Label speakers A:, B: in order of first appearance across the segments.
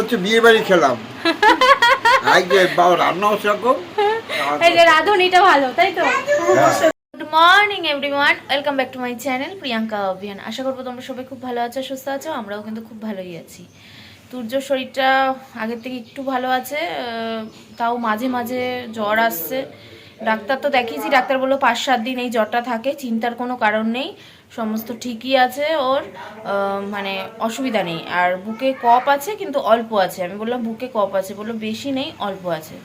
A: হচ্ছে বিয়ে বাড়ি খেলাম। আজকে বাবা রান্নাও সেরকম
B: এই যে রাঁধুনিটা ভালো তাই তো?
A: হ্যাঁ।
B: Good morning everyone welcome back to my channel Priyanka Abhiyan. আশা করব তোমরা সবাই খুব ভালো আছো সুস্থ আছো আমরাও কিন্তু খুব ভালোই আছি। শরীরটা আগের থেকে একটু ভালো আছে তাও মাঝে মাঝে জ্বর আসছে। ডাক্তার তো দেখিয়েছি ডাক্তার বলল পাঁচ সাত দিন এই জ্বরটা থাকে চিন্তার কোনো কারণ নেই। সমস্ত ঠিকই আছে ওর মানে অসুবিধা নেই। আর বুকে কপ আছে কিন্তু অল্প আছে। আমি বললাম, বুকে কপ আছে? বলল, বেশি নেই, অল্প আছে।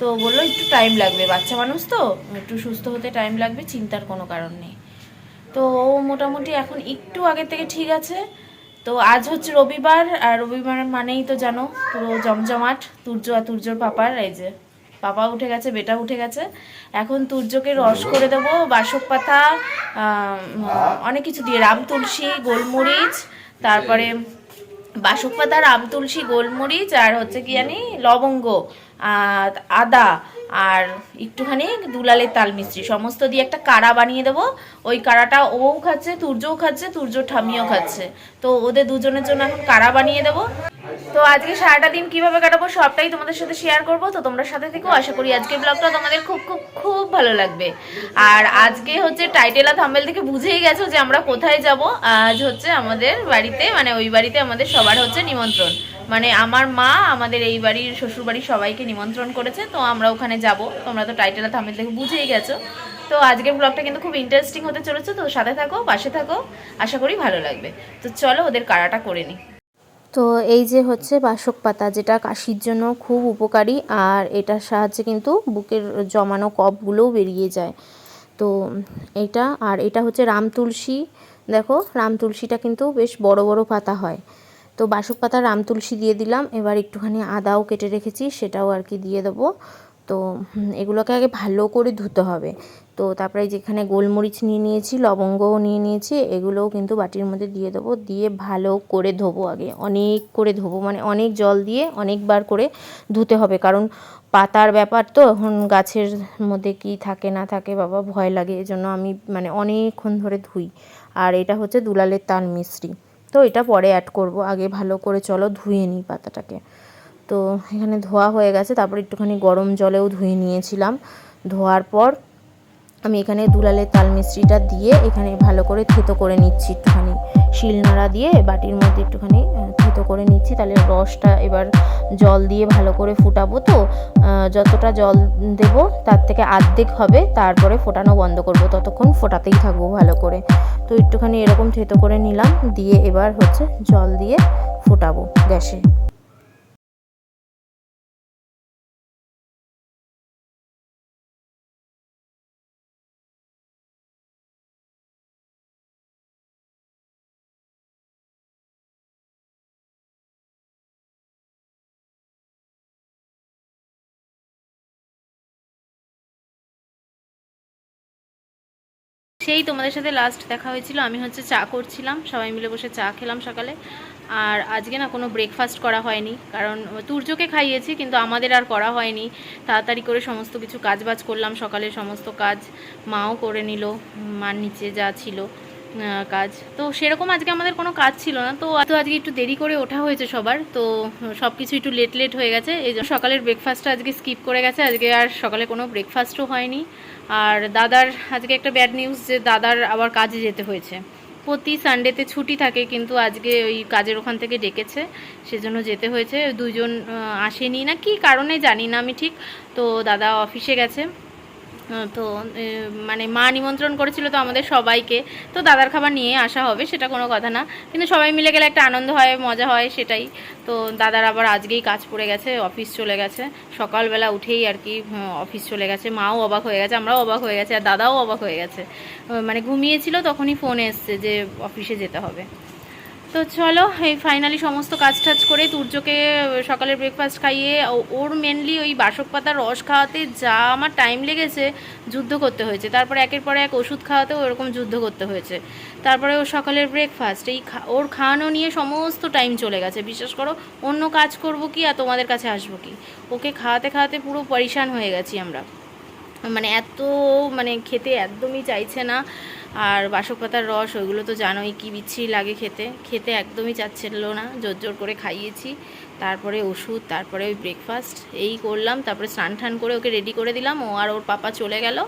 B: তো বলল, একটু টাইম লাগবে। বাচ্চা মানুষ তো, একটু সুস্থ হতে টাইম লাগবে, চিন্তার কোনো কারণ নেই। তো ও মোটামুটি এখন একটু আগে থেকে ঠিক আছে। তো আজ হচ্ছে রবিবার, আর রবিবার মানেই তো জানো পুরো জমজমাট, তুর্য আর তুর্যর পাপার, এই যে পাপা উঠে গেছে, বেটা উঠে গেছে। এখন তুর্যকে রস করে দেব, বাসক পাতা অনেক কিছু দিয়ে, রাম তুলসী, গোলমরিচ, তারপরে বাসক পাতা, রাম তুলসী, গোলমরিচ, আর হচ্ছে কি জানি, লবঙ্গ আদা। আর একটুখানি দুলালের তাল মিস্ত্রি। সমস্ত দিয়ে একটা কাড়া বানিয়ে দেবো। ওই কাড়াটা ও খাচ্ছে, তুর্যও খাচ্ছে, তুর্য ঠামিও খাচ্ছে। তো ওদের দুজনের জন্য এখন কাড়া বানিয়ে দেবো। তো আজকে সারাটা দিন কীভাবে কাটাবো সবটাই তোমাদের সাথে শেয়ার করব। তো তোমরা সাথে থেকেও আশা করি আজকের ব্লগটা তোমাদের খুব খুব খুব ভালো লাগবে। আর আজকে হচ্ছে টাইটেলা থাম্বেল থেকে বুঝেই গেছো যে আমরা কোথায় যাব। আজ হচ্ছে আমাদের বাড়িতে মানে ওই বাড়িতে আমাদের সবার হচ্ছে নিমন্ত্রণ। মানে আমার মা আমাদের এই বাড়ির শ্বশুর বাড়ির সবাইকে নিমন্ত্রণ করেছে। তো আমরা ওখানে যাব। তোমরা তো টাইটেলা থাম্বেল থেকে বুঝেই গেছো। তো আজকের ব্লগটা কিন্তু খুব ইন্টারেস্টিং হতে চলেছে, তো সাথে থাকো, পাশে থাকো, আশা করি ভালো লাগবে। তো চলো ওদের কাড়াটা করে নিই তো এই যে হচ্ছে বাসক পাতা, যেটা কাশির জন্য খুব উপকারী, আর এটার সাহায্যে কিন্তু বুকের জমানো কফগুলোও বেরিয়ে যায়। তো এটা, আর এটা হচ্ছে রাম তুলসী। দেখো, রাম তুলসীটা কিন্তু বেশ বড় বড় পাতা হয়। তো বাসক পাতা রাম তুলসী দিয়ে দিলাম, এবার একটুখানি আদাও কেটে রেখেছি, সেটাও আর কি দিয়ে দেবো। তো এগুলোকে আগে ভালো করে ধুতে হবে। তো তারপরে যেখানে গোলমরিচ নিয়ে নিয়েছি, লবঙ্গও নিয়ে নিয়েছি, এগুলোও কিন্তু বাটির মধ্যে দিয়ে দেবো। দিয়ে ভালো করে ধোবো আগে, অনেক করে ধোবো মানে অনেক জল দিয়ে অনেকবার করে ধুতে হবে। কারণ পাতার ব্যাপার তো, এখন গাছের মধ্যে কি থাকে না থাকে বাবা, ভয় লাগে। এজন্য আমি মানে অনেকক্ষণ ধরে ধুই। আর এটা হচ্ছে দুলালের তাল মিশ্রি তো এটা পরে অ্যাড করব। আগে ভালো করে চলো ধুয়ে নিই পাতাটাকে। তো এখানে ধোয়া হয়ে গেছে, তারপর একটুখানি গরম জলেও ধুয়ে নিয়েছিলাম। ধোয়ার পর আমি এখানে দুলালের তাল মিস্ত্রিটা দিয়ে এখানে ভালো করে থেতো করে নিচ্ছি একটুখানি। শিলনোড়া দিয়ে বাটির মধ্যে একটুখানি থেতো করে নিচ্ছি, তাহলে রসটা এবার জল দিয়ে ভালো করে ফুটাবো তো। যতটা জল দেব তার থেকে আর্ধেক হবে, তারপরে ফোটানো বন্ধ করব, ততক্ষণ ফোটাতেই থাকব ভালো করে। তো একটুখানি এরকম থেতো করে নিলাম, দিয়ে এবার হচ্ছে জল দিয়ে ফোটাবো গ্যাসে। সেই তোমাদের সাথে লাস্ট দেখা হয়েছিল, আমি হচ্ছে চা করছিলাম, সবাই মিলে বসে চা খেলাম সকালে। আর আজকে না কোনো ব্রেকফাস্ট করা হয়নি, কারণ তুর্যকে খাইয়েছি, কিন্তু আমাদের আর করা হয়নি। তাড়াতাড়ি করে সমস্ত কিছু কাজ বাজ করলাম সকালে সমস্ত কাজ, মাও করে নিল, মার নিচে যা ছিল। কাজ। তো সেরকম আজকে আমাদের কোনো কাজ ছিল না। তো তো আজকে একটু দেরি করে ওঠা হয়েছে সবার। তো সব কিছু একটু লেট লেট হয়ে গেছে। এই জন্য সকালের ব্রেকফাস্টটা আজকে স্কিপ করে গেছে। আজকে আর সকালে কোনো ব্রেকফাস্টও হয়নি। আর দাদার আজকে একটা ব্যাড নিউজ যে দাদার আবার কাজে যেতে হয়েছে। প্রতি সানডেতে ছুটি থাকে, কিন্তু আজকে ওই কাজের ওখান থেকে ডেকেছে। সেজন্য যেতে হয়েছে। দুজন আসেনি না। কি কারণে জানি না আমি ঠিক। তো দাদা অফিসে গেছে। তো মানে মা নিমন্ত্রণ করেছিল তো আমাদের সবাইকে। তো দাদার খাবার নিয়ে আসা হবে, সেটা কোনো কথা না। কিন্তু সবাই মিলে গেলে একটা আনন্দ হয়, মজা হয়, সেটাই। তো দাদার আবার আজকেই কাজ পড়ে গেছে, অফিস চলে গেছে। সকালবেলা উঠেই আর কি অফিস চলে গেছে। মাও অবাক হয়ে গেছে, আমরাও অবাক হয়ে গেছে, আর দাদাও অবাক হয়ে গেছে। মানে ঘুমিয়েছিল তখনই ফোন এসছে যে অফিসে যেতে হবে। তো চলো, এই ফাইনালি সমস্ত কাজ টাজ করে তুর্যকে সকালের ব্রেকফাস্ট খাইয়ে ওর মেনলি ওই বাসক পাতার রস খাওয়াতে যা আমার টাইম লেগেছে যুদ্ধ করতে হয়েছে। তারপরে একের পর এক ওষুধ খাওয়াতেও ওরকম যুদ্ধ করতে হয়েছে। তারপরে ওর সকালের ব্রেকফাস্ট এই ওর খাওয়ানো নিয়ে সমস্ত টাইম চলে গেছে। বিশ্বাস করো, অন্য কাজ করব কি আর তোমাদের কাছে আসব কি? ওকে খাওয়াতে খাওয়াতে পুরো পরিশান হয়ে গেছি আমরা। মানে এত মানে খেতে একদমই চাইছে না। আর বাসক পাতার রস, ওইগুলো তো জানোই কি বিচ্ছিরি লাগে খেতে। খেতে একদমই চাচ্ছিল না, জোর জোর করে খাইয়েছি। তারপরে ওষুধ, তারপরে ওই ব্রেকফাস্ট এই করলাম, তারপরে স্নান টান করে ওকে রেডি করে দিলাম। ও আর ওর পাপা চলে গেল।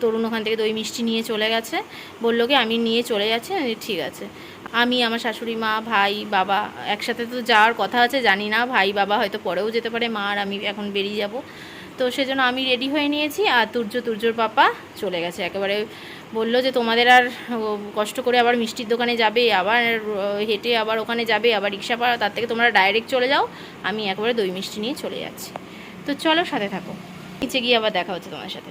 B: তরুণ ওখান থেকে দই মিষ্টি নিয়ে চলে গেছে। বলল কি, আমি নিয়ে চলে যাচ্ছি। ঠিক আছে। আমি, আমার শাশুড়ি মা, ভাই, বাবা, একসাথে তো যাওয়ার কথা আছে, জানি না। ভাই, বাবা হয়তো পরেও যেতে পারে, মা আর আমি এখন বেরিয়ে যাব। তো সেজন্য আমি রেডি হয়ে নিয়েছি, আর তুর্য, তুর্যর পাপা চলে গেছে। একেবারে বলল যে তোমাদের আর কষ্ট করে আবার মিষ্টির দোকানে যাবে আবার হেঁটে আবার ওখানে যাবে আবার রিক্সা পাড়া তার থেকে তোমরা ডাইরেক্ট চলে যাও আমি একেবারে দই মিষ্টি নিয়ে চলে যাচ্ছি। তো চলো সাথে থাকো। নিচে গিয়ে আবার দেখা হচ্ছে তোমার সাথে।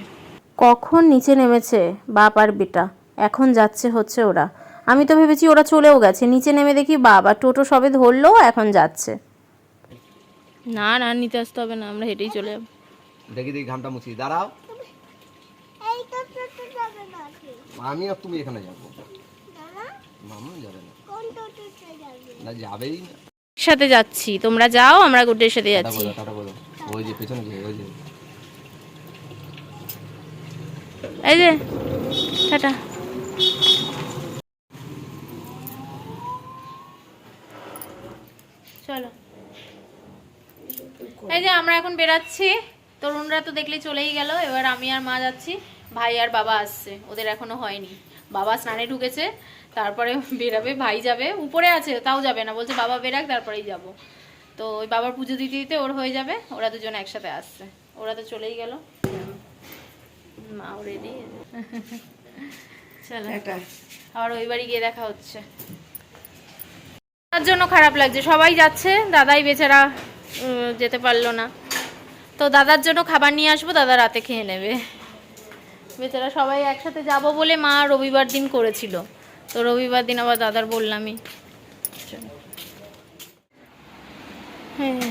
B: কখন নিচে নেমেছে বাপ আর বেটা? এখন যাচ্ছে হচ্ছে ওরা। আমি তো ভেবেছি ওরা চলেও গেছে। নিচে নেমে দেখি বাবা টোটো সবে ধরলো এখন যাচ্ছে। না না নিতে আসতে হবে না আমরা হেঁটেই চলে যাব।
C: দেখি দেখি ঘামটা মুছি দাঁড়াও
D: এই তো টোটো যাবে না কি?
C: আমি আর তুমি এখানে যাব।
D: মামা
C: মামা যাবে না।
D: কোন টোটোতে যাবে?
C: না যাবেই না।
B: সাথে যাচ্ছি তোমরা যাও আমরা গুড্ডের সাথে যাচ্ছি।
C: ওই যে পেছনে যে ওই যে।
B: এই যে টাটা। চলো। এই যে আমরা এখন বেরাচ্ছি। তরুণরা তো দেখলে চলেই গেল এবার আমি আর মা যাচ্ছি। ভাই আর বাবা আসছে ওদের এখনও হয়নি। বাবা স্নানে ঢুকেছে তারপরে বেরাবে ভাই যাবে উপরে আছে তাও যাবে না বলছে বাবা বেরাক তারপরেই যাব। তো ওই বাবার পুজো দিতে দিতে ওর হয়ে যাবে ওরা দুজন একসাথে আসছে ওরা তো চলেই গেল। রেডি চলো। আবার ওই বাড়ি গিয়ে দেখা হচ্ছে। তার জন্য খারাপ লাগছে সবাই যাচ্ছে দাদাই বেচারা যেতে পারল না। তো দাদার জন্য খাবার নিয়ে আসব দাদা রাতে খেয়ে নেবে। বেচারা সবাই একসাথে যাব বলে মা রবিবার দিন করেছিল। তো রবিবার দিন আবার দাদার বললামই। হ্যাঁ।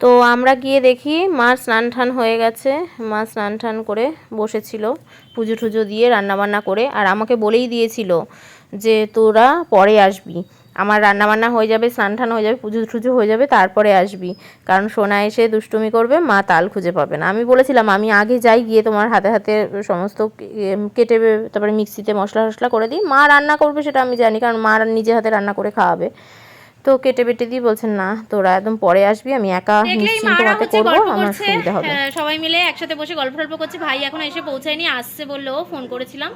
B: তো আমরা গিয়ে দেখি মা স্নান টান হয়ে গেছে। মা স্নান টান করে বসেছিল পুজো টুজো দিয়ে রান্নাবান্না করে আর আমাকে বলেই দিয়েছিল যে তোরা পরে আসবি। আমার রান্নাবান্না হয়ে যাবে স্নান টান হয়ে যাবে পুজো টুজো হয়ে যাবে, তারপরে আসবি। কারণ সোনা এসে দুষ্টুমি করবে, মা তাল খুঁজে পাবে না। আমি বলেছিলাম, আমি আগে যাই, গিয়ে তোমার হাতে হাতে সমস্ত কেটে তারপরে মিক্সিতে মশলা টশলা করে দিই। মা রান্না করবে সেটা আমি জানি, কারণ মা নিজে হাতে রান্না করে খাওয়াবে। তো কেটে বেটে দিয়ে বলছেন না তোরা একদম পরে আসবি আমি একা নিশ্চিন্ত করব আমার সুবিধা হবে।
E: হ্যাঁ, সবাই মিলে একসাথে বসে গল্প টল্প করছে। ভাই এখন এসে পৌঁছায়নি আসছে বলল ফোন করেছিলাম।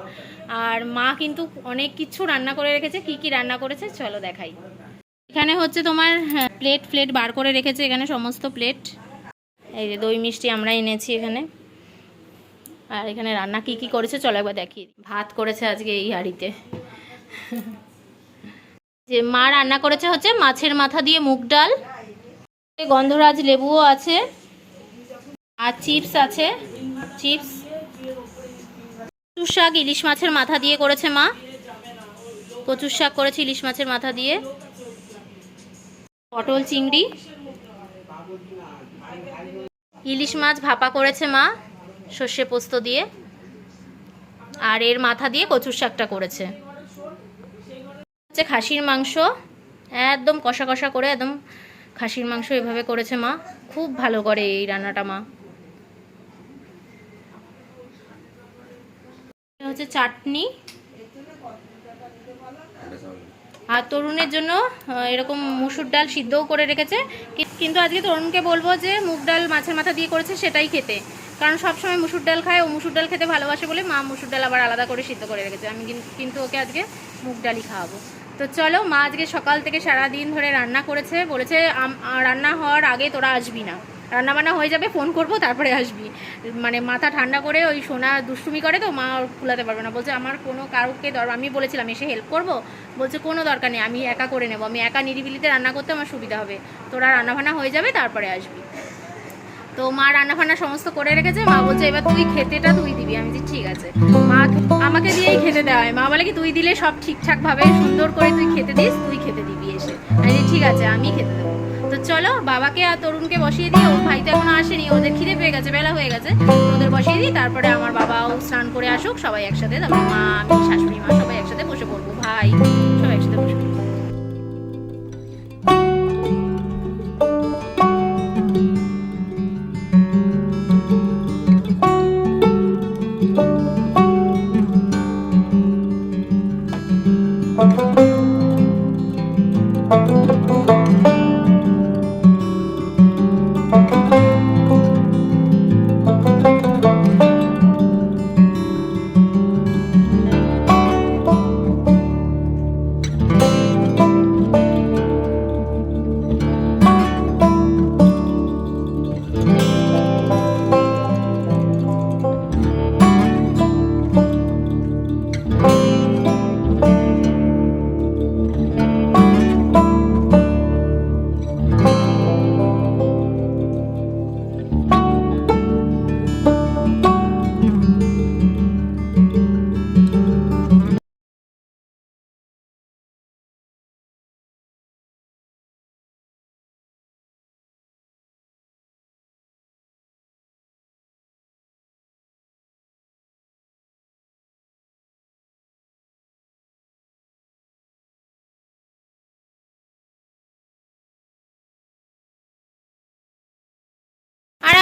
E: আর মা কিন্তু অনেক কিছু রান্না করে রেখেছে কি কি রান্না করেছে চলো দেখাই। এখানে হচ্ছে তোমার প্লেট ফ্লেট বার করে রেখেছে এখানে সমস্ত প্লেট এই যে দই মিষ্টি আমরা এনেছি এখানে। আর এখানে রান্না কি কি করেছে চলো একবার দেখি ভাত করেছে আজকে এই হাঁড়িতে। যে মা রান্না করেছে হচ্ছে মাছের মাথা দিয়ে মুগ ডাল। গন্ধরাজ লেবুও আছে, আর চিপস আছে, চিপস। কচুর শাক ইলিশ মাছের মাথা দিয়ে করেছে মা। কচুর শাক করেছে ইলিশ মাছের মাথা দিয়ে। পটল চিংড়ি। ইলিশ মাছ ভাপা করেছে মা, সর্ষে পোস্ত দিয়ে। আর এর মাথা দিয়ে কচুর শাকটা করেছে। হচ্ছে খাসির মাংস। একদম কষা কষা করে একদম খাসির মাংস এভাবে করেছে মা। খুব ভালো করে এই রান্নাটা মা। হচ্ছে চাটনি। আর তরুণের জন্য এরকম মুসুর ডাল সিদ্ধও করে রেখেছে। কিন্তু আজকে তরুণকে বলব যে, মুগ ডাল মাছের মাথা দিয়ে করেছে সেটাই খেতে। কারণ সব সময় মুসুর ডাল খায়, ও মুসুর ডাল খেতে ভালোবাসে বলে মা মুসুর ডাল আবার আলাদা করে সিদ্ধ করে রেখেছে। আমি কিন্তু ওকে আজকে মুগ ডালই খাওয়াবো। তো চলো, মা আজকে সকাল থেকে সারা দিন ধরে রান্না করেছে, বলেছে রান্না হওয়ার আগে তোরা আসবি না। রান্না বান্না হয়ে যাবে, ফোন করব, তারপরে আসবি। মানে মাথা ঠান্ডা করে ওই সোনা দুষ্টুমি করে তো, মা কুলাতে পারবে না। বলছে, আমার কোনো কারোকে দর আমি বলেছিলাম, এসে হেল্প করব? বলছে, কোনো দরকার নেই, আমি একা করে নেব। আমি একা নিরিবিলিতে রান্না করতে আমার সুবিধা হবে। তোরা রান্না বান্না হয়ে যাবে, তারপরে আসবি। তো মা রান্না ফান্না সমস্ত করে রেখেছে, মা বলছে, এবার তুই খেতেটা তুই দিবি। আমি বলছি, ঠিক আছে। মা আমাকে দিয়েই খেতে দেওয়া হয়। মা বলে কি, তুই দিলে সব ঠিকঠাক ভাবে সুন্দর করে তুই খেতে দিস, তুই খেতে দিবি এসে। আমি ঠিক আছে, আমি খেতে দেবো। তো চলো, বাবাকে আর তরুণকে বসিয়ে দিয়ে, ওর ভাই তো এখনও আসেনি, ওদের খিদে পেয়ে গেছে, বেলা হয়ে গেছে ওদের বসিয়ে দিই, তারপরে আমার বাবাও স্নান করে আসুক, সবাই একসাথে, তারপর মা, আমি, শাশুড়ি মা সবাই একসাথে বসে পড়ব, ভাই।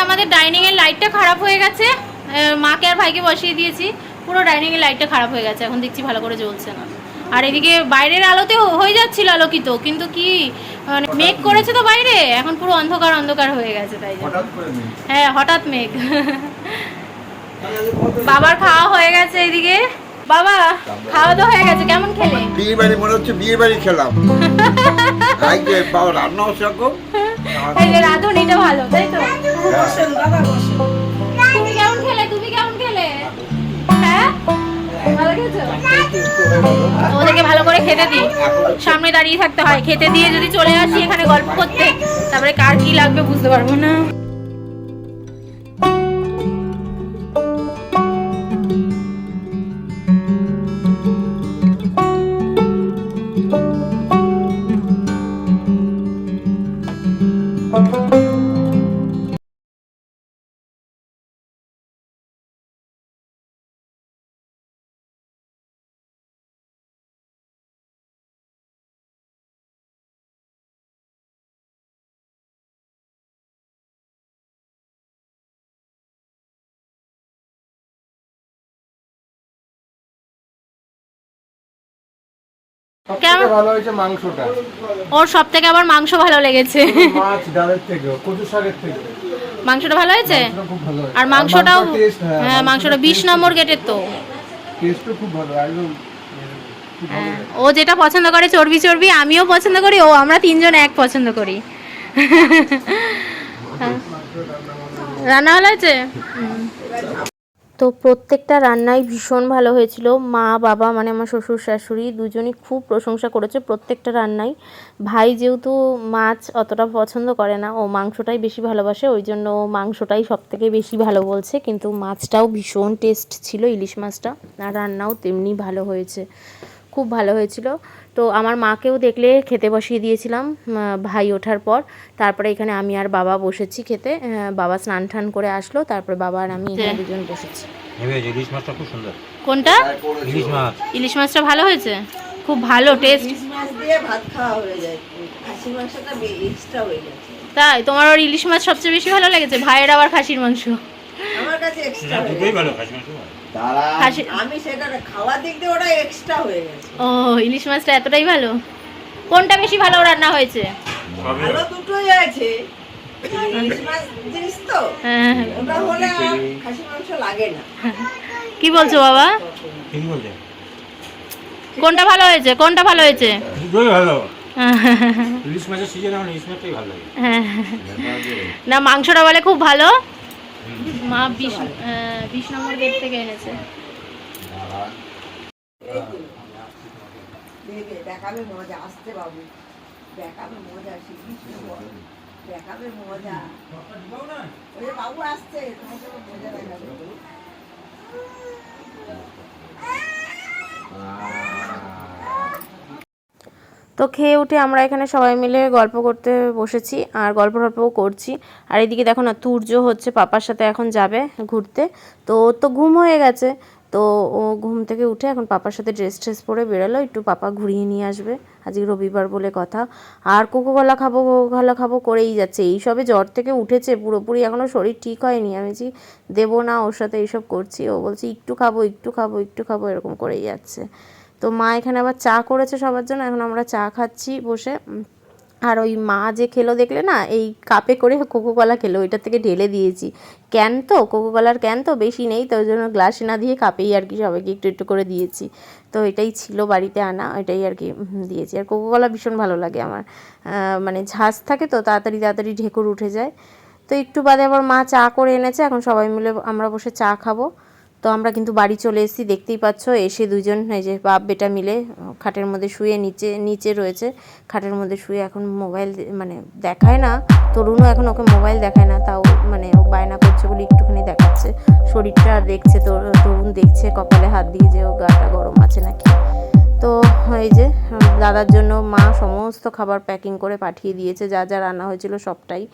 E: আমাদের ডাইনিং এর লাইটটা খারাপ হয়ে গেছে। মাকে আর ভাইকে বসিয়ে দিয়েছি। পুরো ডাইনিং এর লাইটটা খারাপ হয়ে গেছে। এখন দেখছি ভালো করে জ্বলছে না। আর এদিকে বাইরের আলোতে হয়ে যাচ্ছিল আলোকিত কিন্তু কি মানে মেঘ করেছে তো বাইরে। এখন পুরো অন্ধকার অন্ধকার হয়ে গেছে তাই হ্যাঁ হঠাৎ মেঘ। বাবার খাওয়া হয়ে গেছে এদিকে। বাবা খাওয়া তো হয়ে গেছে কেমন খেলে?
A: বিয়ে বাড়ি মনে হচ্ছে বিয়ে বাড়ি খেলাম বাবা রান্নাও সেরকম।
E: এই যে এটা ভালো, তাই তো? তুমি কেমন খেলে? তুমি কেমন খেলে? হ্যাঁ? ওদেরকে ভালো করে খেতে দিই। সামনে দাঁড়িয়ে থাকতে হয়। খেতে দিয়ে যদি চলে আসি এখানে গল্প করতে, তারপরে কার কি লাগবে বুঝতে পারব না। কেমন?
F: ভালো হয়েছে মাংসটা?
E: ওর সব থেকে আবার মাংস ভালো লেগেছে।
F: মাছ ডালের থেকে কচু শাকের থেকে
E: মাংসটা ভালো হয়েছে? আর মাংসটাও হ্যাঁ মাংসটা বিশ নম্বর গেটের তো।
F: টেস্টও খুব ভালো একদম
E: হ্যাঁ, ও যেটা পছন্দ করে চর্বি চর্বি আমিও পছন্দ করি ও আমরা তিনজন এক পছন্দ করি। হ্যাঁ। রান্না ভালো হয়েছে। তো প্রত্যেকটা রান্নাই ভীষণ ভালো হয়েছিল। মা, বাবা মানে আমার শ্বশুর, শাশুড়ি দুজনই খুব প্রশংসা করেছে প্রত্যেকটা রান্নাই। ভাই যেহেতু মাছ অতটা পছন্দ করে না, ও মাংসটাই বেশি ভালোবাসে, ওই জন্য মাংসটাই সব থেকে বেশি ভালো বলছে। কিন্তু মাছটাও ভীষণ টেস্ট ছিল, ইলিশ মাছটা। আর রান্নাও তেমনি ভালো হয়েছে। খুব ভালো হয়েছিল। তো আমার মাকেও দেখলে খেতে বসিয়ে দিয়েছিলাম ভাই ওঠার পর। তারপরে এখানে আমি আর বাবা বসেছি খেতে বাবা স্নান টান করে আসলো তারপরে বাবা আর আমি এখানে দুজন বসেছি।
G: ইলিশ মাছটা খুব সুন্দর।
E: কোনটা?
G: ইলিশ মাছ।
E: ইলিশ মাছটা ভালো হয়েছে? খুব ভালো টেস্ট
H: ইলিশ মাছ দিয়ে ভাত খাওয়া হয়ে যায়। খাসির মাংসটা এক্সট্রা হয়ে যাচ্ছে
E: তাই? তোমার ওর ইলিশ মাছ সবচেয়ে বেশি ভালো লেগেছে? ভাইয়ের আবার খাসির মাংস?
H: আমার কাছে এক্সট্রা
G: দুটোই ভালো খাসি মাংস।
E: খাসি
H: আমি সেটা খাওয়ার দিক দিয়ে ওটা এক্সট্রা হয়ে গেছে।
E: ও ইলিশ মাছটা এতটাই ভালো? কোনটা বেশি ভালো রান্না হয়েছে?
H: ভালো। দুটোই আছে। জিনিস তো।
E: হ্যাঁ
H: ওটা হলে আর মাংস লাগে না।
E: কি বলছো বাবা?
G: বলছে?
E: কোনটা ভালো হয়েছে? কোনটা ভালো হয়েছে?
G: দুটোই ভালো। ইলিশ মাছের সিজন এখন ইলিশ মাছটাই ভালো লাগে।
E: হ্যাঁ। না মাংসটা বলে খুব ভালো। মা বিশ বিশ নম্বর গেট থেকে এনেছে।
H: দেখবে দেখাবে মজা আসতে বাবু। দেখাবে মজা শিখিস। দেখাবে মজা। ওই বাবু আসছে সঙ্গে মজা দেখাবে।
B: তো খেয়ে উঠে আমরা এখানে সবাই মিলে গল্প করতে বসেছি আর গল্প টল্পও করছি। আর এদিকে দেখো না, তুর্য হচ্ছে পাপার সাথে এখন যাবে ঘুরতে। তো তো ঘুম হয়ে গেছে। তো ও ঘুম থেকে উঠে এখন পাপার সাথে ড্রেস ট্রেস পরে বেরোলো, একটু পাপা ঘুরিয়ে নিয়ে আসবে। আজকে রবিবার বলে কথা। আর কোকোকলা খাব কোকোকলা খাব করেই যাচ্ছে। এই সবে জ্বর থেকে উঠেছে, পুরোপুরি এখনও শরীর ঠিক হয়নি। আমি বলছি, দেবো না, ওর সাথে এইসব করছি। ও বলছে, একটু খাব একটু খাব একটু খাব, এরকম করেই যাচ্ছে। তো মা এখানে আবার চা করেছে সবার জন্য, এখন আমরা চা খাচ্ছি বসে। আর ওই মা যে খেলো দেখলে না, এই কাপে করে কোকোকলা খেলো, ওইটার থেকে ঢেলে দিয়েছি। ক্যান তো কোকোকলার ক্যান তো বেশি নেই, তো ওই জন্য গ্লাসে না দিয়ে কাপেই আর কি সবাইকে একটু একটু করে দিয়েছি। তো এটাই ছিল বাড়িতে আনা ওইটাই আর কি দিয়েছি। আর কোকোকলা ভীষণ ভালো লাগে আমার। মানে ঝাঁজ থাকে তো, তাড়াতাড়ি তাড়াতাড়ি ঢেকুর উঠে যায়। তো একটু বাদে আবার মা চা করে এনেছে, এখন সবাই মিলে আমরা বসে চা খাব। তো আমরা কিন্তু বাড়ি চলে এসেছি, দেখতেই পাচ্ছ, এসে দুজন এই যে বাপ বেটা মিলে খাটের মধ্যে শুয়ে নিচে নিচে রয়েছে। খাটের মধ্যে শুয়ে এখন মোবাইল মানে দেখায় না। তরুণও এখন ওকে মোবাইল দেখায় না, তাও মানে ও বায়না করছে বলে একটুখানি দেখাচ্ছে। শরীরটা দেখছে তরু- তরুণ দেখছে, কপালে হাত দিয়ে যে ও গাটা গরম আছে নাকি। তো এই যে দাদার জন্য মা সমস্ত খাবার প্যাকিং করে পাঠিয়ে দিয়েছে, যা যা রান্না হয়েছিল সবটাই।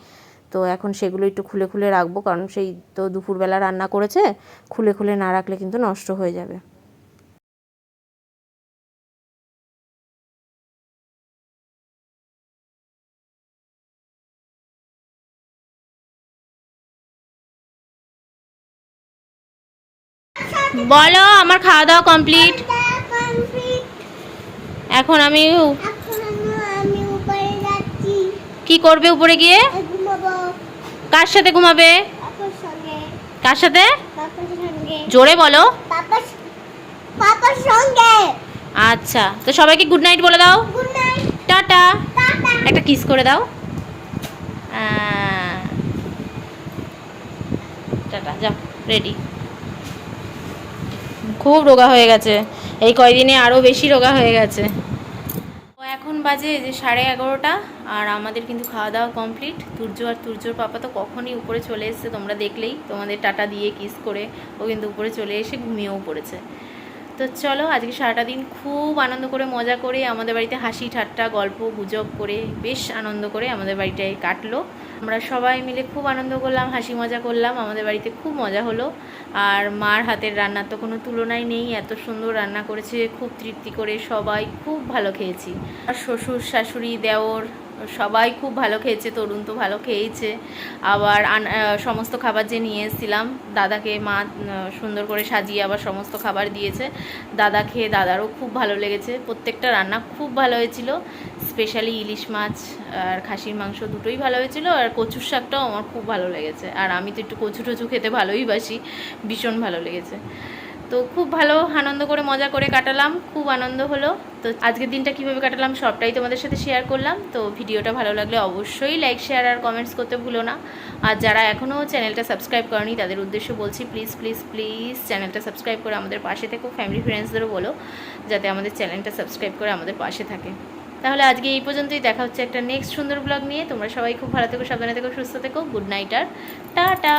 B: তো এখন সেগুলো একটু খুলে খুলে রাখব কারণ সেই তো দুপুরবেলা রান্না করেছে খুলে খুলে না রাখলে কিন্তু নষ্ট হয়ে যাবে। বলো আমার খাওয়া দাওয়া কমপ্লিট? এখন আমি কি করবে উপরে গিয়ে? কার সাথে ঘুমাবে? কার সাথে? জোরে বলো। আচ্ছা তো সবাইকে গুড নাইট বলে দাও। টাটা। একটা কিস করে দাও। টাটা যাও রেডি খুব রোগা হয়ে গেছে। এই কয়দিনে আরও বেশি রোগা হয়ে গেছে। এখন বাজে যে সাড়ে এগারোটা। আর আমাদের কিন্তু খাওয়া দাওয়া কমপ্লিট তুর্য আর তুর্যর পাপা তো কখনই উপরে চলে এসেছে, তোমরা দেখলেই। তোমাদের টাটা দিয়ে কিস করে ও কিন্তু উপরে চলে এসে ঘুমিয়েও পড়েছে। তো চলো, আজকে সারাটা দিন খুব আনন্দ করে, মজা করে, আমাদের বাড়িতে হাসি, ঠাট্টা, গল্প, গুজব করে বেশ আনন্দ করে আমাদের বাড়িটায় কাটলো। আমরা সবাই মিলে খুব আনন্দ করলাম, হাসি, মজা করলাম, আমাদের বাড়িতে খুব মজা হলো। আর মার হাতের রান্নার তো কোনো তুলনাই নেই, এত সুন্দর রান্না করেছে, খুব তৃপ্তি করে সবাই খুব ভালো খেয়েছি। আর শ্বশুর, শাশুড়ি, দেওর সবাই খুব ভালো খেয়েছে, তরুণ তো ভালো খেয়েছে আবার সমস্ত খাবার যে নিয়ে এসেছিলাম, দাদাকে মা সুন্দর করে সাজিয়ে আবার সমস্ত খাবার দিয়েছে। দাদা খেয়ে দাদারও খুব ভালো লেগেছে। প্রত্যেকটা রান্না খুব ভালো হয়েছিল। স্পেশালি ইলিশ মাছ আর খাসির মাংস দুটোই ভালো হয়েছিল। আর কচুর শাকটাও আমার খুব ভালো লেগেছে। আর আমি তো একটু কচু টচু খেতে ভালোই বাসি। ভীষণ ভালো লেগেছে। তো খুব ভালো, আনন্দ করে মজা করে কাটালাম, খুব আনন্দ হলো। তো আজকের দিনটা কীভাবে কাটালাম সবটাই তোমাদের সাথে শেয়ার করলাম। তো ভিডিওটা ভালো লাগলে অবশ্যই লাইক শেয়ার আর কমেন্টস করতে ভুলো না। আর যারা এখনও চ্যানেলটা সাবস্ক্রাইব করেনি, তাদের উদ্দেশ্যে বলছি প্লিজ প্লিজ প্লিজ চ্যানেলটা সাবস্ক্রাইব করে আমাদের পাশে থেকো ফ্যামিলি ফ্রেন্ডসদেরও বলো, যাতে আমাদের চ্যানেলটা সাবস্ক্রাইব করে আমাদের পাশে থাকে। তাহলে আজকে এই পর্যন্তই, দেখা হচ্ছে একটা নেক্সট সুন্দর ব্লগ নিয়ে। তোমরা সবাই খুব ভালো থেকো, সাবধানে থেকো, সুস্থ থেকো গুড নাইট আর টাটা!